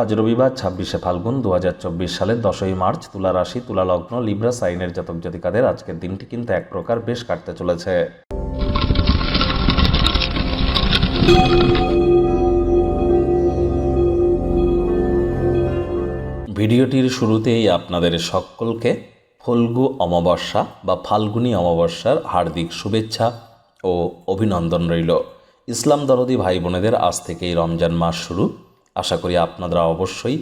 আজ রবিবার ছাব্বিশে ফাল্গুন দু হাজার চব্বিশ সালের দশই মার্চ, তুলা রাশি, তুলা লগ্ন, লিব্রা, সাইনের জাতক জাতিকাদের আজকের দিনটি কিন্তু এক প্রকার বেশ কাটতে চলেছে। ভিডিওটির শুরুতেই আপনাদের সকলকে ফল্গু অমাবস্যা বা ফাল্গুনী অমাবস্যার হার্দিক শুভেচ্ছা ও অভিনন্দন রইল। ইসলাম দরদি ভাই বোনেদের আজ থেকেই রমজান মাস শুরু। আশা করি আপনারা অবশ্যই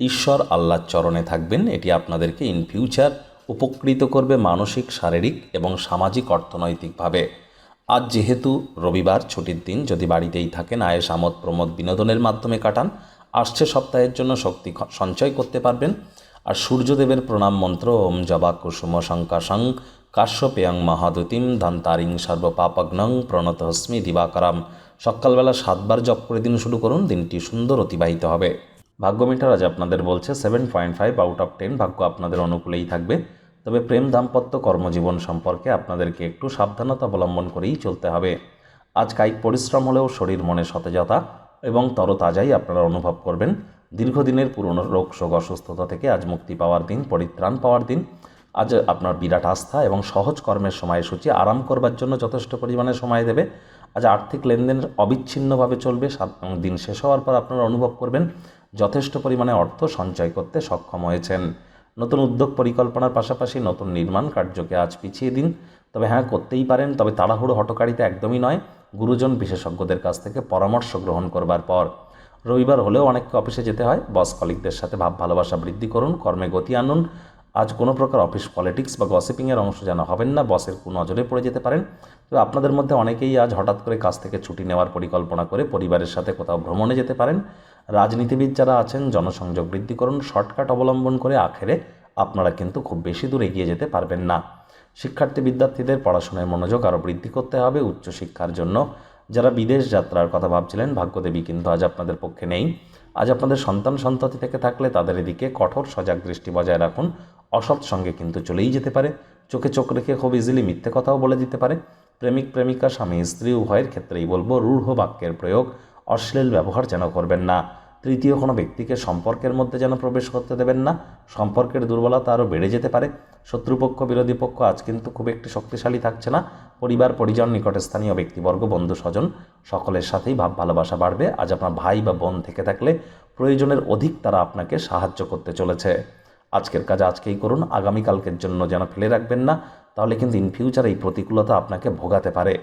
ঈশ্বর আল্লাহর চরণে থাকবেন। এটি আপনাদেরকে ইন ফিউচার উপকৃত করবে মানসিক, শারীরিক এবং সামাজিক, অর্থনৈতিকভাবে। আজ যেহেতু রবিবার, ছুটির দিন, যদি বাড়িতেই থাকেন আয়েস আমোদ প্রমোদ, বিনোদনের মাধ্যমে কাটান, আসছে সপ্তাহের জন্য শক্তি সঞ্চয় করতে পারবেন। আর সূর্যদেবের প্রণাম মন্ত্র, ওম জবা কুসুম শঙ্কাশং কাশ্যপেয়ং মহাদুতিম ধান্তারিং সর্বপাপগ্নং প্রণতহস্মি দিবাকরাম। সকালবেলা সাতবার জপ করে দিন শুরু করুন, দিনটি সুন্দর অতিবাহিত হবে। ভাগ্য মিটার আজ আপনাদের বলছে seven point five out of ten ভাগ্য আপনাদের অনুকূলেই থাকবে। তবে প্রেম দাম্পত্য কর্মজীবন সম্পর্কে আপনাদেরকে একটু সাবধানতা অবলম্বন করেই চলতে হবে। আজ কায়িক পরিশ্রম হলেও শরীর মনে সতেজতা এবং তরতাজাই আপনারা অনুভব করবেন। দীর্ঘদিনের পুরনো রোগ, শোক, অসুস্থতা থেকে আজ মুক্তি পাওয়ার দিন, পরিত্রাণ পাওয়ার দিন। আজ আপনার বিরাট আস্থা এবং সহজ কর্মের সময়সূচি, আরাম করবার জন্য যথেষ্ট পরিমাণে সময় দেবে। আজ আর্থিক লেনদেন অবিচ্ছিন্নভাবে চলবে, সাত- দিন শেষ হওয়ার পর আপনারা অনুভব করবেন যথেষ্ট পরিমাণে অর্থ সঞ্চয় করতে সক্ষম হয়েছেন। নতুন উদ্যোগ পরিকল্পনার পাশাপাশি নতুন নির্মাণ কার্যকে আজ পিছিয়ে দিন। তবে হ্যাঁ করতেই পারেন, তবে তাড়াহুড়ো হটকারিতা একদমই নয়, গুরুজন বিশেষজ্ঞদের কাছ থেকে পরামর্শ গ্রহণ করবার পর। রবিবার হলেও অনেককে অফিসে যেতে হয়, বস কলিকদের সাথে ভাব ভালোবাসা বৃদ্ধি করুন, কর্মে গতি আনুন আজ কোনো প্রকার অফিস পলিটিক্স বা গসিপিংয়ের অংশ যেন হবেন না, বসের কোনো নজরে পড়ে যেতে পারেন। তো আপনাদের মধ্যে অনেকেই আজ হঠাৎ করে কাজ থেকে ছুটি নেওয়ার পরিকল্পনা করে পরিবারের সাথে কোথাও ভ্রমণে যেতে পারেন। রাজনীতিবিদ যারা আছেন, জনসংযোগ বৃদ্ধি করুন, শর্টকাট অবলম্বন করে আখেরে আপনারা কিন্তু খুব বেশি দূর এগিয়ে যেতে পারবেন না। শিক্ষার্থী বিদ্যার্থীদের পড়াশোনায় মনোযোগ আরও বৃদ্ধি করতে হবে উচ্চশিক্ষার জন্য। যারা বিদেশ যাত্রার কথা ভাবছিলেন, ভাগ্যদেবী কিন্তু আজ আপনাদের পক্ষে নেই। আজ আপনাদের সন্তান সন্ততি থেকে থাকলে তাদের এদিকে কঠোর সজাগ দৃষ্টি বজায় রাখুন। অসৎ সঙ্গে কিন্তু চলেই যেতে পারে। চোখে চোখ রেখে খুব ইজিলি মিথ্যে কথাও বলে দিতে পারে। প্রেমিক, প্রেমিকা, স্বামী, স্ত্রী, উভয়ের ক্ষেত্রেই বলব রূঢ় বাক্যের প্রয়োগ। অশ্লীল ব্যবহার যেন করবেন না। তৃতীয় কোনো ব্যক্তিকে সম্পর্কের মধ্যে যেন প্রবেশ করতে দেবেন না। সম্পর্কের দুর্বলতা আরও বেড়ে যেতে পারে। শত্রুপক্ষ, বিরোধী পক্ষ আজ কিন্তু খুব একটি শক্তিশালী থাকছে না। পরিবার, পরিজন, নিকটে স্থানীয় ব্যক্তিবর্গ, বন্ধু, স্বজন, সকলের সাথেই ভাব ভালোবাসা বাড়বে। আজ আপনার ভাই বা বোন থেকে থাকলে প্রয়োজনের অধিক তারা আপনাকে সাহায্য করতে চলেছে। আজকের কাজ আজকেই করুন, আগামীকালকের জন্য যেন ফেলে রাখবেন না, তাহলে কিন্তু ইন ফিউচার এই প্রতিকূলতা আপনাকে ভোগাতে পারে।